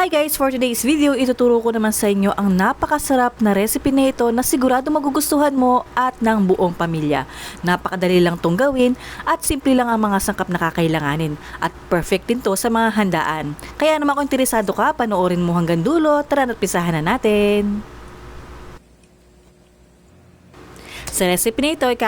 Hi guys! For today's video, ituturo ko naman sa inyo ang napakasarap na recipe na ito na sigurado magugustuhan mo at ng buong pamilya. Napakadali lang tong gawin at simple lang ang mga sangkap na kakailanganin at perfect din to sa mga handaan. Kaya naman kung interesado ka, panoorin mo hanggang dulo, tara na't pisahan na natin! Sa recipe na ito, ay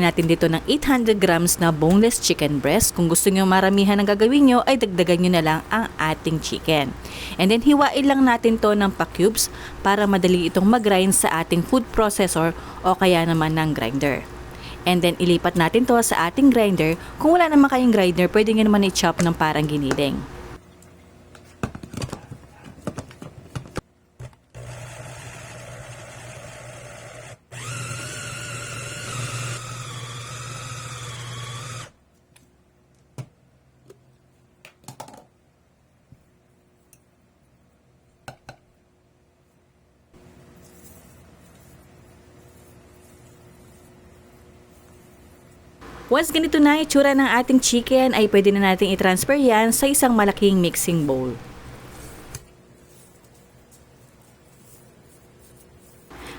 natin dito ng 800 grams na boneless chicken breast. Kung gusto nyo maramihan ang gagawin nyo, ay dagdagan nyo na lang ang ating chicken. And then, hiwain lang natin to ng pa-cubes para madali itong mag-grind sa ating food processor o kaya naman ng grinder. And then, ilipat natin to sa ating grinder. Kung wala naman kayong grinder, pwede nyo naman i-chop ng parang giniling. Once ganito na itsura ng ating chicken, ay pwede na natin i-transfer yan sa isang malaking mixing bowl.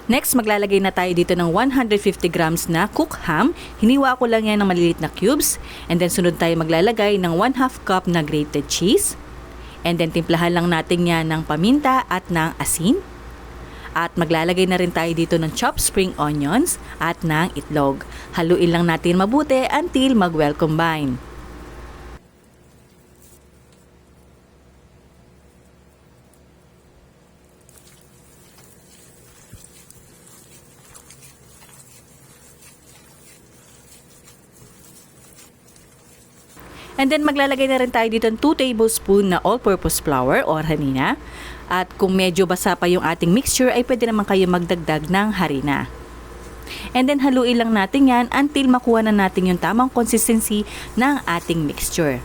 Next, maglalagay na tayo dito ng 150 grams na cooked ham. Hiniwa ko lang yan ng maliliit na cubes. And then sunod tayo maglalagay ng 1 half cup na grated cheese. And then timplahan lang natin yan ng paminta at ng asin. At maglalagay na rin tayo dito ng chopped spring onions at ng itlog. Haluin lang natin mabuti until mag-well combine. And then maglalagay na rin tayo dito ng 2 tablespoon na all-purpose flour or harina. At kung medyo basa pa yung ating mixture ay pwede naman kayo magdagdag ng harina. And then haluin lang natin yan until makuha na natin yung tamang consistency ng ating mixture.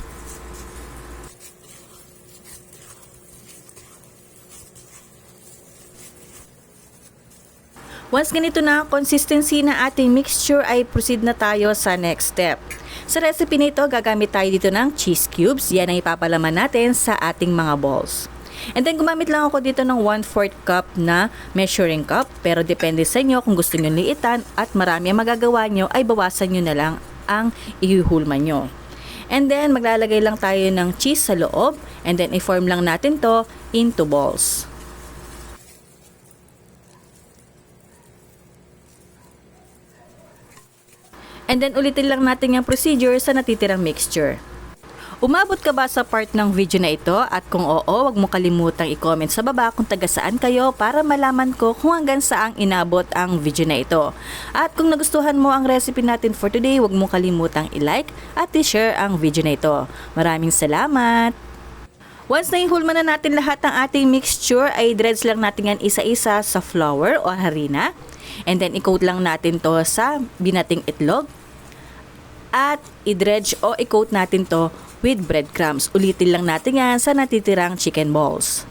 Once ganito na consistency ng ating mixture ay proceed na tayo sa next step. Sa recipe nito, gagamit tayo dito ng cheese cubes. Yan ang ipapalaman natin sa ating mga balls. And then gumamit lang ako dito ng 1/4 cup na measuring cup. Pero depende sa inyo kung gusto nyo liitan at marami ang magagawa nyo ay bawasan nyo na lang ang ihuhulma nyo. And then maglalagay lang tayo ng cheese sa loob and then i-form lang natin to into balls. And then ulitin lang natin yung procedure sa natitirang mixture. Umabot ka ba sa part ng video na ito? At kung oo, wag mo kalimutang i-comment sa baba kung taga saan kayo para malaman ko kung hanggang saang inabot ang video na ito. At kung nagustuhan mo ang recipe natin for today, wag mo kalimutang i-like at i-share ang video na ito. Maraming salamat! Once na ihulma na natin lahat ng ating mixture, ay dreads lang natin yan isa-isa sa flour o harina. And then i-coat lang natin to sa binating itlog. At i-dredge o i-coat natin to with breadcrumbs. Ulitin lang natin yan sa natitirang chicken balls.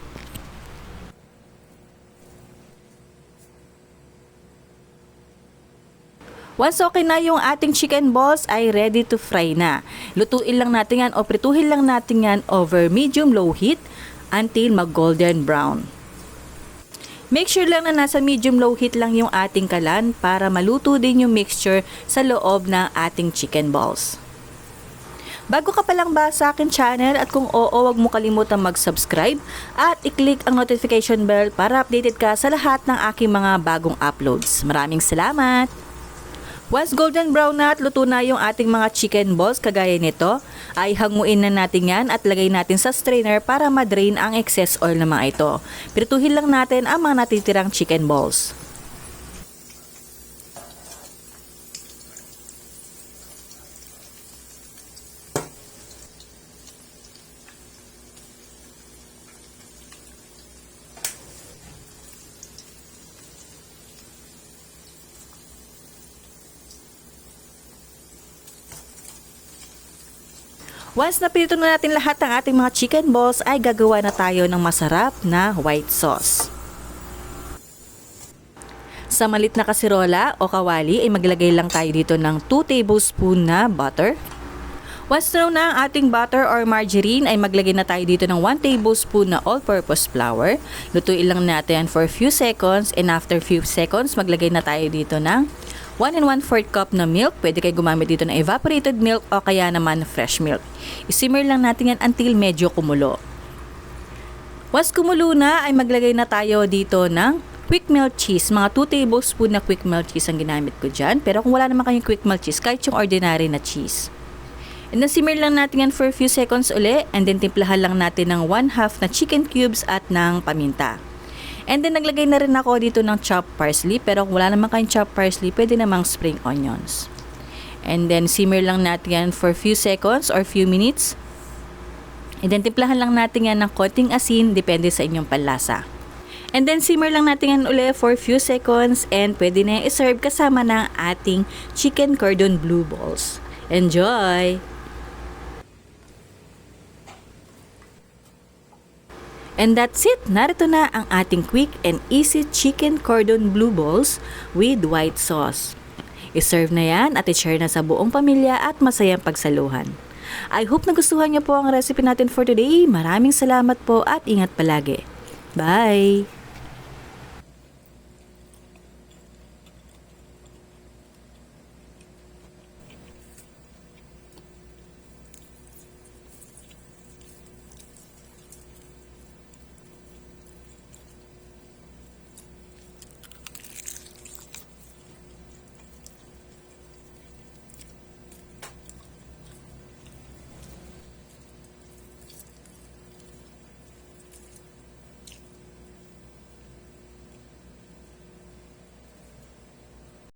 Once okay na yung ating chicken balls ay ready to fry na. Lutuin lang natin yan o prituhin lang natin yan over medium low heat until mag golden brown. Make sure lang na nasa medium low heat lang yung ating kalan para maluto din yung mixture sa loob ng ating chicken balls. Bago ka pa lang ba sa akin channel at kung oo, wag mo kalimutan mag-subscribe at i-click ang notification bell para updated ka sa lahat ng aking mga bagong uploads. Maraming salamat! Once golden brown na at luto na yung ating mga chicken balls kagaya nito, ay hanguin na natin yan at lagay natin sa strainer para madrain ang excess oil na mga ito. Pirituhin lang natin ang mga natitirang chicken balls. Once napirito na natin lahat ng ating mga chicken balls, ay gagawa na tayo ng masarap na white sauce. Sa malit na kasirola o kawali ay maglagay lang tayo dito ng 2 tablespoon na butter, Once thrown na ang ating butter or margarine ay maglagay na tayo dito ng 1 tablespoon na all-purpose flour. Lutuin lang natin for a few seconds and after few seconds maglagay na tayo dito ng 1 and 1 4 cup na milk. Pwede kayo gumamit dito ng evaporated milk o kaya naman fresh milk. Isimmer lang natin yan until medyo kumulo. Once kumulo na ay maglagay na tayo dito ng quick melt cheese. Mga 2 tablespoon na quick melt cheese ang ginamit ko dyan. Pero kung wala naman kayong quick melt cheese, kahit yung ordinary na cheese. And then simmer lang natin yan for a few seconds uli and then timplahan lang natin ng 1 half na chicken cubes at ng paminta. And then naglagay na rin ako dito ng chopped parsley pero kung wala naman kayong chopped parsley, pwede namang spring onions. And then simmer lang natin yan for few seconds or few minutes. And then timplahan lang natin yan ng konting asin depende sa inyong panlasa. And then simmer lang natin yan uli for few seconds and pwede na yung iserve kasama ng ating chicken cordon bleu balls. Enjoy! And that's it. Narito na ang ating quick and easy chicken cordon bleu balls with white sauce. I-serve na yan at i-share na sa buong pamilya at masayang pagsaluhan. I hope nagustuhan niyo po ang recipe natin for today. Maraming salamat po at ingat palagi. Bye!